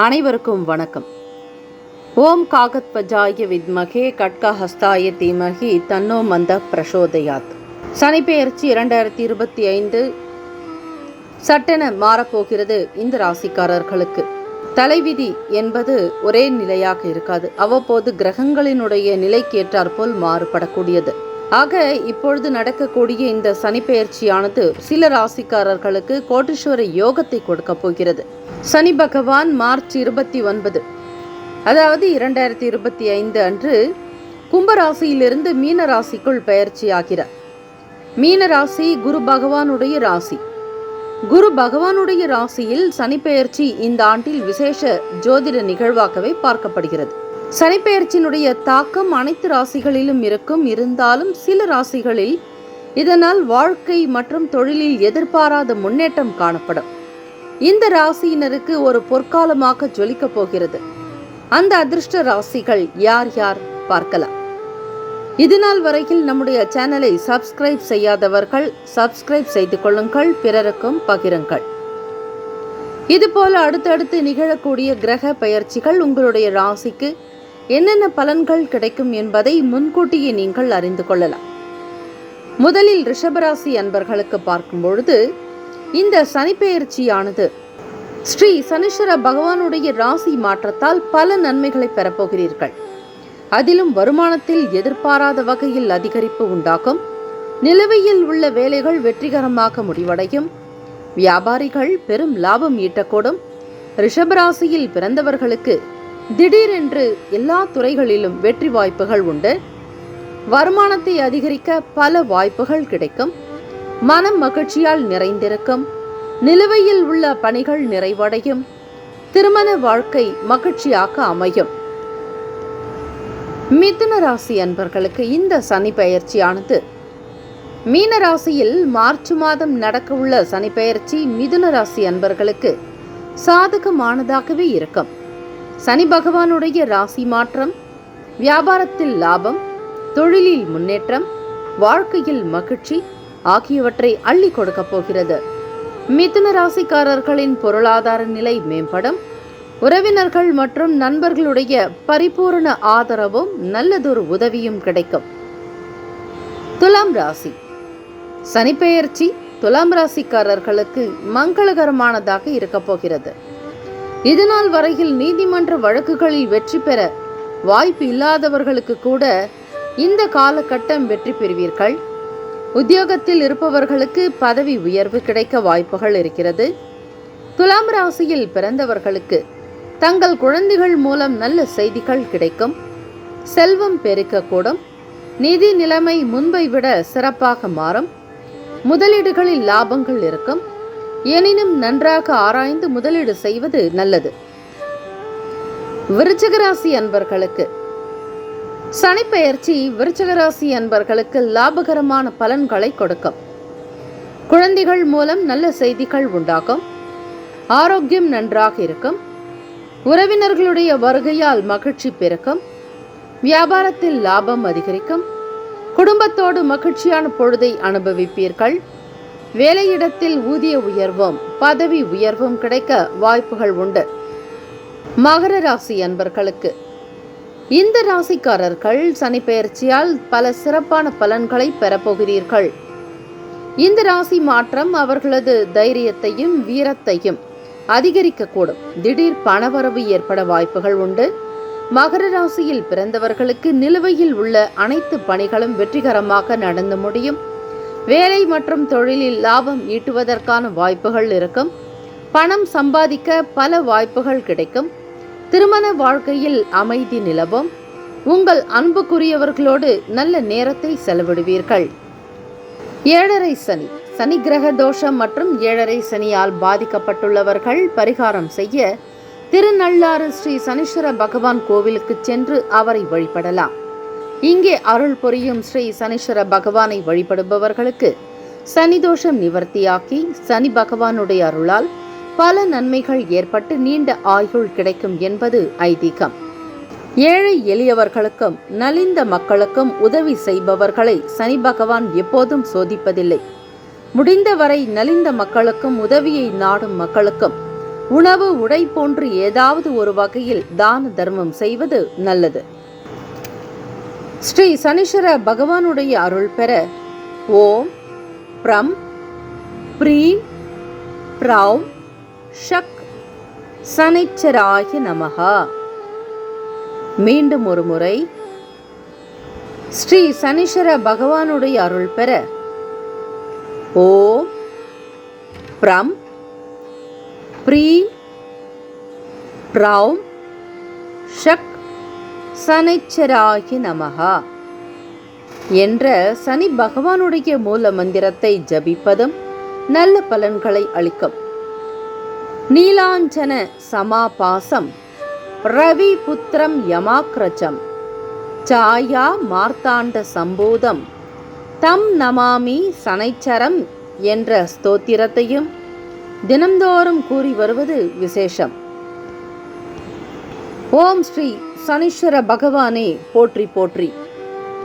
அனைவருக்கும் வணக்கம். ஓம் காகத் பஜாய வித்மகே கட்கஹஸ்தாய தீமகி தன்னோ மந்த பிரசோதயாத். சனிப்பெயர்ச்சி இரண்டாயிரத்தி இருபத்தி ஐந்து. சட்டென மாறப்போகிறது இந்த ராசிக்காரர்களுக்கு. தலைவிதி என்பது ஒரே நிலையாக இருக்காது. அவ்வப்போது கிரகங்களினுடைய நிலைக்கேற்றாற்போல் மாறுபடக்கூடியது. ஆக இப்பொழுது நடக்கக்கூடிய இந்த சனிப்பெயர்ச்சியானது சில ராசிக்காரர்களுக்கு கோட்டீஸ்வர யோகத்தை கொடுக்க போகிறது. சனி பகவான் மார்ச் இருபத்தி ஒன்பது. அதாவது இரண்டாயிரத்தி இருபத்தி ஐந்து அன்று கும்பராசியிலிருந்து மீன ராசிக்குள் பெயர்ச்சியாகிறார். மீன ராசி குரு பகவானுடைய ராசி. குரு பகவானுடைய ராசியில் சனிப்பெயர்ச்சி இந்த ஆண்டில் விசேஷ ஜோதிட நிகழ்வாகவே பார்க்கப்படுகிறது. சனிப்பெயர்ச்சியினுடைய தாக்கம் அனைத்து ராசிகளிலும் இருக்கும். இருந்தாலும் சில ராசிகளில் இதனால் வாழ்க்கை மற்றும் தொழிலில் எதிர்பாராத முன்னேற்றம் காணப்படும். இந்த ராசியினருக்கு ஒரு பொற்காலமாக ஜொலிக்கப் போகிறது. அந்த அதிர்ஷ்ட ராசிகள் யார் யார் பார்க்கலாம். இதுநாள் வரையில் நம்முடைய சேனலை சப்ஸ்கிரைப் செய்யாதவர்கள் சப்ஸ்கிரைப் செய்து கொள்ளுங்கள் பிறருக்கும் பகிருங்கள். இதுபோல அடுத்தடுத்து நிகழக்கூடிய கிரக பெயர்ச்சிகள் உங்களுடைய ராசிக்கு என்னென்ன பலன்கள் கிடைக்கும் என்பதை முன்கூட்டியே நீங்கள் அறிந்து கொள்ளலாம். முதலில் ரிஷபராசி அன்பர்களுக்கு பார்க்கும் பொழுது இந்த சனிப்பெயர்ச்சியானது. ஸ்ரீ சனீஸ்வர பகவானுடைய ராசி மாற்றத்தால் பல நன்மைகளை பெறப்போகிறீர்கள். அதிலும் வருமானத்தில் எதிர்பாராத வகையில் அதிகரிப்பு உண்டாகும். நிலுவையில் உள்ள வேலைகள் வெற்றிகரமாக முடிவடையும். வியாபாரிகள் பெரும் லாபம் ஈட்டக்கூடும். ரிஷபராசியில் பிறந்தவர்களுக்கு திடீரென்று எல்லா துறைகளிலும் வெற்றி வாய்ப்புகள் உண்டு. வருமானத்தை அதிகரிக்க பல வாய்ப்புகள் கிடைக்கும். மனம் மகிழ்ச்சியால் நிறைந்திருக்கும். நிலுவையில் உள்ள பணிகள் நிறைவடையும். திருமண வாழ்க்கை மகிழ்ச்சியாக அமையும். மிதுன ராசி அன்பர்களுக்கு இந்த சனி பெயர்ச்சியானது. மீன ராசியில் மார்ச் மாதம் நடக்கவுள்ள சனி பெயர்ச்சி மிதுன ராசி அன்பர்களுக்கு சாதகமானதாகவே இருக்கும். சனி பகவானுடைய ராசி மாற்றம் வியாபாரத்தில் லாபம் தொழிலில் முன்னேற்றம் வாழ்க்கையில் மகிழ்ச்சி ஆகியவற்றை அள்ளி கொடுக்கப் போகிறது. மிதுன ராசிக்காரர்களின் பொருளாதார நிலை மேம்படும். உறவினர்கள் மற்றும் நண்பர்களுடைய பரிபூரண ஆதரவும் நல்லதொரு உதவியும் கிடைக்கும். துலாம் ராசி. சனிப்பெயர்ச்சி துலாம் ராசிக்காரர்களுக்கு மங்களகரமானதாக இருக்கப் போகிறது. இதுநாள் வரையில் நீதிமன்ற வழக்குகளில் வெற்றி பெற வாய்ப்பு இல்லாதவர்களுக்கு கூட இந்த காலகட்டம் வெற்றி பெறுவீர்கள். உத்தியோகத்தில் இருப்பவர்களுக்கு பதவி உயர்வு கிடைக்க வாய்ப்புகள் இருக்கிறது. துலாம் ராசியில் பிறந்தவர்களுக்கு தங்கள் குழந்தைகள் மூலம் நல்ல செய்திகள் கிடைக்கும். செல்வம் பெருக்கக்கூடும். நிதி நிலைமை முன்பை விட சிறப்பாக மாறும். முதலீடுகளில் லாபங்கள் இருக்கும். எனினும் நன்றாக ஆராய்ந்து முதலீடு செய்வது நல்லது. விருச்சகராசி அன்பர்களுக்கு சனிப்பெயர்ச்சி விருச்சகராசி அன்பர்களுக்கு லாபகரமான பலன்களை கொடுக்கும். குழந்தைகள் மூலம் நல்ல செய்திகள் உண்டாகும். ஆரோக்கியம் நன்றாக இருக்கும். உறவினர்களுடைய வருகையால் மகிழ்ச்சி பெருக்கும். வியாபாரத்தில் லாபம் அதிகரிக்கும். குடும்பத்தோடு மகிழ்ச்சியான பொழுதை அனுபவிப்பீர்கள். வேலையிடத்தில் ஊதிய உயர்வும் பதவி உயர்வும் கிடைக்க வாய்ப்புகள் உண்டு. மகர ராசி அன்பர்களுக்கு இந்த ராசிக்காரர்கள் சனி பெயர்ச்சியால் பல சிறப்பான பலன்களை பெறப்போகிறீர்கள். இந்த ராசி மாற்றம் அவர்களது தைரியத்தையும் வீரத்தையும் அதிகரிக்கக்கூடும். திடீர் பணவரவு ஏற்பட வாய்ப்புகள் உண்டு. மகர ராசியில் பிறந்தவர்களுக்கு நிலுவையில் உள்ள அனைத்து பணிகளும் வெற்றிகரமாக நடந்து முடியும். வேலை மற்றும் தொழிலில் லாபம் ஈட்டுவதற்கான வாய்ப்புகள் இருக்கும். பணம் சம்பாதிக்க பல வாய்ப்புகள் கிடைக்கும். திருமண வாழ்க்கையில் அமைதி நிலவும். உங்கள் அன்புக்குரியவர்களோடு நல்ல நேரத்தை செலவிடுவீர்கள். ஏழரை சனி. சனி கிரக தோஷம் மற்றும் ஏழரை சனியால் பாதிக்கப்பட்டுள்ளவர்கள் பரிகாரம் செய்ய திருநள்ளாறு ஸ்ரீ சனீஸ்வர பகவான் கோவிலுக்கு சென்று அவரை வழிபடலாம். இங்கே அருள் புரியும் ஸ்ரீ சனீஸ்வர பகவானை வழிபடுபவர்களுக்கு சனி தோஷம் நிவர்த்தியாக்கி சனி பகவானுடைய அருளால் பல நன்மைகள் ஏற்பட்டு நீண்ட ஆயுள் கிடைக்கும் என்பது ஐதீகம். ஏழை எளியவர்களுக்கும் நலிந்த மக்களுக்கும் உதவி செய்பவர்களை சனி பகவான் எப்போதும் சோதிப்பதில்லை. முடிந்தவரை நலிந்த மக்களுக்கும் உதவியை நாடும் மக்களுக்கும் உணவு உடை போன்று ஏதாவது ஒரு வகையில் தான தர்மம் செய்வது நல்லது. ஸ்ரீ சனீஸ்வர பகவானுடைய அருள் பெற ஓம் பிரம் ப்ரீம் ப்ரௌம் ஷக் சனைச்சராகி நமகா மீண்டும் ஒரு முறை ஸ்ரீ சனீஸ்வர பகவானுடைய அருள் பெற. ஓம் பிரம் ப்ரீ ப்ரௌம் ஷக் சனைச்சராகி நமகா என்ற சனி பகவானுடைய மூல மந்திரத்தை ஜபிப்பதும் நல்ல பலன்களை அளிக்கும். நீலாஞ்சன சமாபாசம். ரவி புத்திரம் யமாக்ரஜம் சாயா மார்த்தாண்ட சம்போதம். தம் நமாமி சனைச்சரம் என்ற ஸ்தோத்திரத்தையும் தினந்தோறும் கூறி வருவது விசேஷம். ஓம் ஸ்ரீ சனீஸ்வர பகவானே போற்றி போற்றி.